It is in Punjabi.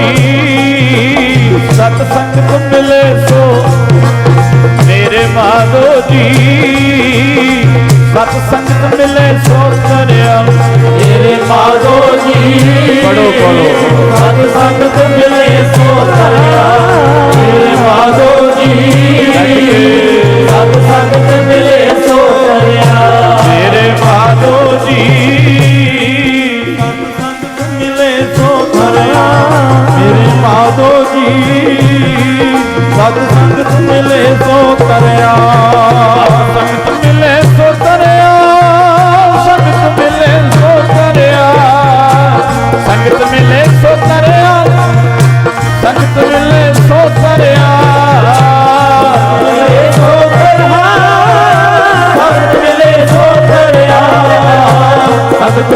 ਜੀ ਸਤ ਸੰਗਤ ਮਿਲੇ ਸੋ ਮੇਰੇ ਮਾਧੋ ਜੀ। ਸਤ ਸੰਗਤ ਮਿਲੇ ਸੋ ਕਰਿਆ ਸਤ ਸੰਗਤ ਮਿਲੇ ਸੋ ਧਰਿਆ ਸੰਗਤ ਮਿਲੇ ਸੋ ਧਰਿਆ ਸੰਗਤ ਮਿਲੇ ਸੋ ਧਰਿਆ ਸੰਗਤ ਮਿਲੇ ਸੋ ਧਰਿਆ ਸੰਗਤ ਮਿਲੇ ਸੋ ਧਰਿਆ ਮਿਲੇ ਸੋ ਧਰਿਆ ਸੰਗਤ ਮਿਲੇ ਸੋ ਧਰਿਆ ਸੰਗਤ